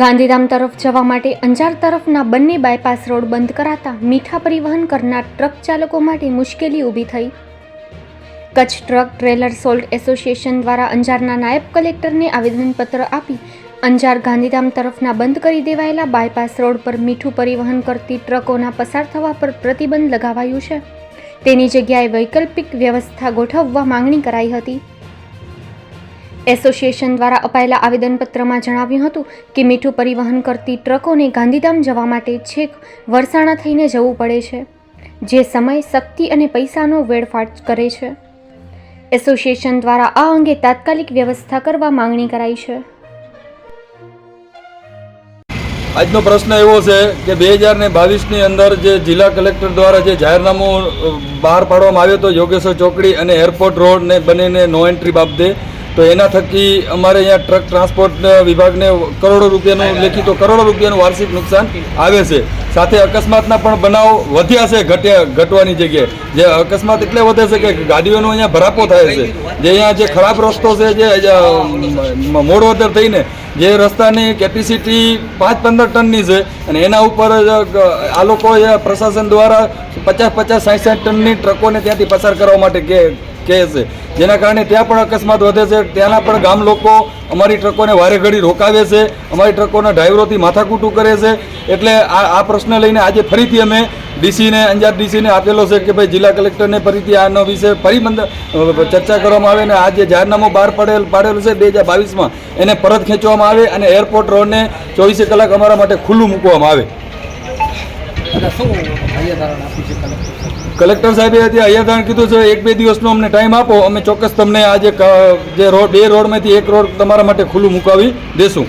ગાંધીધામ તરફ જવા માટે અંજાર તરફના બંને બાયપાસ રોડ બંધ કરાતા મીઠા પરિવહન કરનાર ટ્રક ચાલકો માટે મુશ્કેલી ઊભી થઈ. Kutch truck trailer salt association દ્વારા અંજારના નાયબ કલેક્ટરને આવેદનપત્ર આપી અંજાર ગાંધીધામ તરફના બંધ કરી દેવાયેલા બાયપાસ રોડ પર મીઠું પરિવહન કરતી ટ્રકોના પસાર થવા પર પ્રતિબંધ લગાવાયું છે. તેની જગ્યાએ વૈકલ્પિક વ્યવસ્થા ગોઠવવા માંગણી કરાઈ હતી. એસોસિએશન દ્વારા અપાયેલા આવેદનપત્રમાં જણાવ્યું હતું કે મીઠું પરિવહન કરતી ટ્રકોને ગાંધીધામ જવા માટે છેક વરસાણા થઈને જવું પડે છે, જે સમય શક્તિ અને પૈસાનો વેડફાટ કરે છે. એસોસિએશન દ્વારા આ અંગે તાત્કાલિક વ્યવસ્થા કરવા માંગણી કરાઈ છે. આજનો પ્રશ્ન એવો છે કે બે હજાર ને બાવીસની અંદર જે જિલ્લા કલેક્ટર દ્વારા જે જાહેરનામું બહાર પાડવામાં આવ્યો હતો, યોગેશ્વર ચોકડી અને એરપોર્ટ રોડ ને બંનેને નો એન્ટ્રી બાબતે તો એના થકી અમારે અહીંયા ટ્રક ટ્રાન્સપોર્ટ વિભાગને કરોડો રૂપિયાનું લેખિતો કરોડો રૂપિયાનું વાર્ષિક નુકસાન આવે છે. સાથે અકસ્માતના પણ બનાવ વધ્યા છે ઘટ્યા ઘટવાની જગ્યાએ. જે અકસ્માત એટલે વધે છે કે ગાડીઓનો અહીંયા ભરાપો થાય છે. જે અહીંયા જે ખરાબ રસ્તો છે જે મોડવદર થઈને જે રસ્તાની કેપેસિટી પાંચ પંદર ટનની છે અને એના ઉપર આ લોકો પ્રશાસન દ્વારા પચાસ પચાસ સાઠ સાઠ ટનની ટ્રકોને ત્યાંથી પસાર કરવા માટે કહે કહે છે. જેના કારણે ત્યાં પણ અકસ્માત વધે છે. ત્યાંના પણ ગામ લોકો અમારી ટ્રકોને વારે ઘડી રોકાવે છે. અમારી ટ્રકોના ડ્રાઈવરોથી માથાકૂટું કરે છે. એટલે આ આ પ્રશ્ન લઈને આજે ફરીથી અમે ડીસીને, અંજાર ડીસીને આપેલો છે કે ભાઈ જિલ્લા કલેક્ટરને ફરીથી આનો વિશે ફરી મંદ, ચર્ચા કરવામાં આવે અને આ જે જાહેરનામું બહાર પડેલ, પાડેલું છે બે હજાર બાવીસમાં, એને પરત ખેંચવામાં આવે અને એરપોર્ટ રોડને ચોવીસે કલાક અમારા માટે ખુલ્લું મૂકવામાં આવે. કલેક્ટર સાહેબે? અત્યારે હૈયાધારણ કીધું છે, એક બે દિવસનો અમને ટાઈમ આપો, અમે ચોક્કસ તમને આજે જે રોડ, બે રોડમાંથી એક રોડ તમારા માટે ખુલ્લું મુકાવી દેશું.